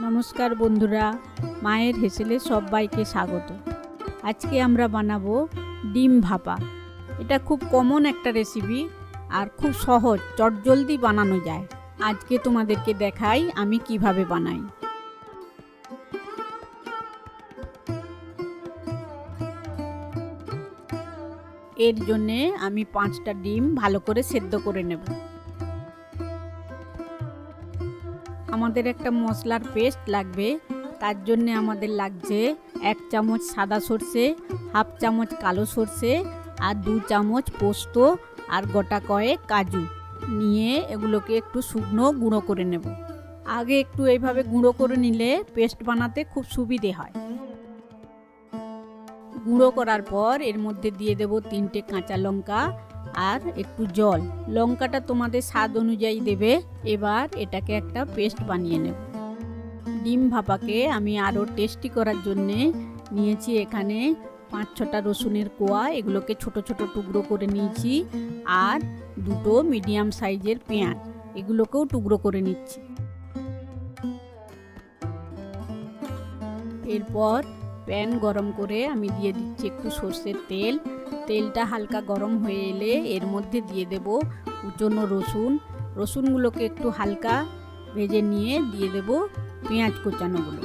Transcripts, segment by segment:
নমস্কার বন্ধুরা, মায়ের হেসেলে সবাইকে স্বাগত। আজকে আমরা বানাবো ডিম ভাপা। এটা খুব কমন একটা রেসিপি আর খুব সহজ, চটজলদি বানানো যায়। আজকে তোমাদেরকে দেখাই আমি কীভাবে বানাই। এর জন্যে আমি পাঁচটা ডিম ভালো করে সেদ্ধ করে নেব। আমাদের একটা মশলার পেস্ট লাগবে। তার জন্যে আমাদের লাগছে এক চামচ সাদা সর্ষে, হাফ চামচ কালো সর্ষে আর দু চামচ পোস্ত আর গোটা কয়েক কাজু। নিয়ে এগুলোকে একটু শুকনো গুঁড়ো করে নেব। আগে একটু এইভাবে গুঁড়ো করে নিলে পেস্ট বানাতে খুব সুবিধে হয়। গুঁড়ো করার পর এর মধ্যে দিয়ে দেব তিনটে কাঁচা লঙ্কা আর একটু জল। লঙ্কাটা তোমাদের স্বাদ অনুযায়ী দেবে। এবার এটাকে একটা পেস্ট বানিয়ে নেব। ডিম ভাপাকে আমি আরও টেস্টি করার জন্যে নিয়েছি এখানে পাঁচ ছটা রসুনের কোয়া। এগুলোকে ছোট ছোট টুকরো করে নিয়েছি। আর দুটো মিডিয়াম সাইজের পেঁয়াজ। এগুলোকেও টুকরো করে নিচ্ছি। এরপর প্যান গরম করে আমি দিয়ে দিচ্ছি একটু সর্ষের তেল। তেলটা হালকা গরম হয়ে এলে এর মধ্যে দিয়ে দেব কুচনো রসুন। রসুনগুলোকে একটু হালকা ভেজে নিয়ে দিয়ে দেব পেঁয়াজ কোচানোগুলো।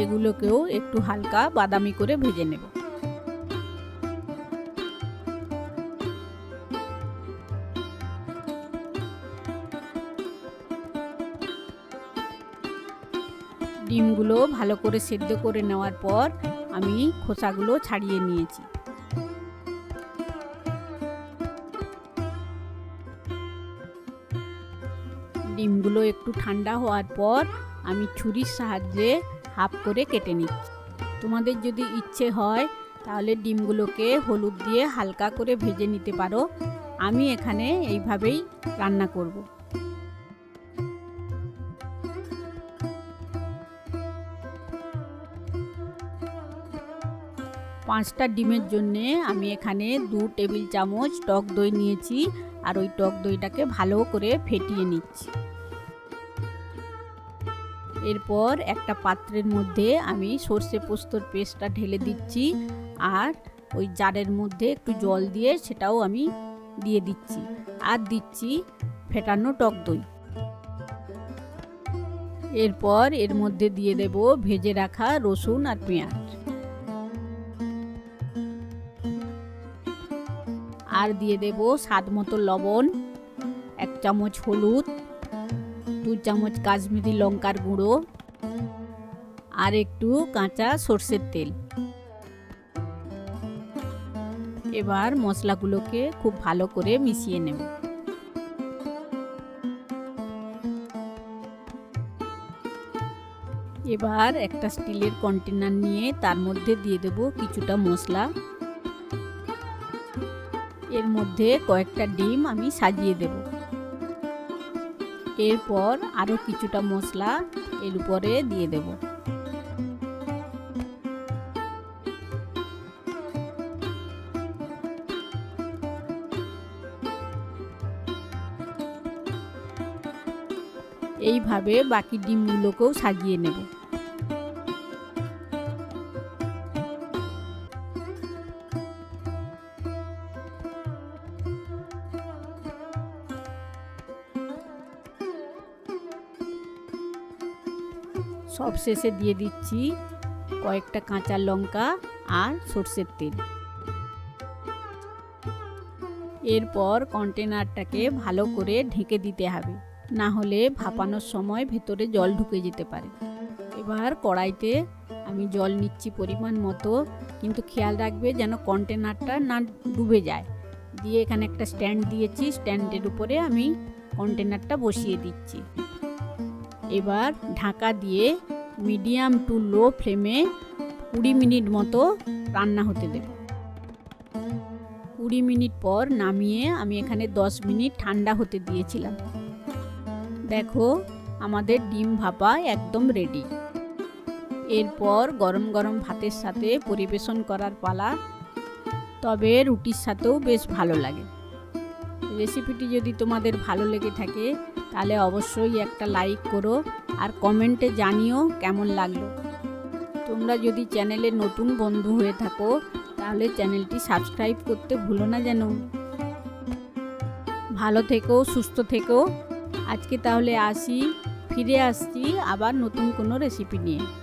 এগুলোকেও একটু হালকা বাদামি করে ভেজে নেব। ডিমগুলো ভালো করে সেদ্ধ করে নেওয়ার পর আমি খোসাগুলো ছাড়িয়ে নিয়েছি। ডিমগুলো একটু ঠান্ডা হওয়ার পর আমি ছুরির সাহায্যে হাফ করে কেটে নিচ্ছি। তোমাদের যদি ইচ্ছে হয় তাহলে ডিমগুলোকে হলুদ দিয়ে হালকা করে ভেজে নিতে পারো। আমি এখানে এইভাবেই রান্না করব। পাঁচটা ডিমের জন্যে আমি এখানে দু টেবিল চামচ টক দই নিয়েছি আর ওই টক দইটাকে ভালো করে ফেটিয়ে নিচ্ছি। এরপর একটা পাত্রের মধ্যে আমি সর্ষে পোস্তর পেস্টটা ঢেলে দিচ্ছি আর ওই জারের মধ্যে একটু জল দিয়ে সেটাও আমি দিয়ে দিচ্ছি আর দিচ্ছি ফেটানো টক দই। এরপর এর মধ্যে দিয়ে দেব ভেজে রাখা রসুন আর পেঁয়াজ। আর দিয়ে দেব স্বাদ মতো লবণ, এক চামচ হলুদ, দু চামচ কাশ্মীরি লঙ্কার গুঁড়ো আর একটু কাঁচা সর্ষের তেল। এবার মশলাগুলোকে খুব ভালো করে মিশিয়ে নেব। এবার একটা স্টিলের কন্টেনার নিয়ে তার মধ্যে দিয়ে দেব কিছুটা মশলা। এর মধ্যে কয়েকটা ডিম আমি সাজিয়ে দেব। এরপর আরও কিছুটা মশলা এর উপরে দিয়ে দেব। এইভাবে বাকি ডিমগুলোকেও সাজিয়ে নেব। সব শেষে দিয়ে দিচ্ছি কয়েকটা কাঁচা লঙ্কা আর সর্ষের তেল। এরপর কন্টেনারটাকে ভালো করে ঢেকে দিতে হবে, না হলে ভাপানোর সময় ভেতরে জল ঢুকে যেতে পারে। এবার কড়াইতে আমি জল নিচ্ছি পরিমাণ মতো, কিন্তু খেয়াল রাখবে যেন কন্টেনারটা না ডুবে যায়। দিয়ে এখানে একটা স্ট্যান্ড দিয়েছি, স্ট্যান্ডের উপরে আমি কন্টেনারটা বসিয়ে দিচ্ছি। এবার ঢাকা দিয়ে মিডিয়াম টু লো ফ্লেমে কুড়ি মিনিট মতো রান্না হতে দেব। কুড়ি মিনিট পর নামিয়ে আমি এখানে দশ মিনিট ঠান্ডা হতে দিয়েছিলাম। দেখো, আমাদের ডিম ভাপা একদম রেডি এরপর গরম গরম ভাতের সাথে পরিবেশন করার পালা, তবে রুটির সাথেও বেশ ভালো লাগে। রেসিপিটি যদি তোমাদের ভালো লেগে থাকে, তাহলে অবশ্যই একটা লাইক করো আর কমেন্টে জানিও কেমন লাগল। তোমরা যদি চ্যানেলে নতুন বন্ধু হয়ে থাকো, তাহলে চ্যানেলটি সাবস্ক্রাইব করতে ভুলো না যেন। ভালো থেকো, সুস্থ থেকো। আজকে তাহলে আসি, ফিরে আসছি আবার নতুন কোনো রেসিপি নিয়ে।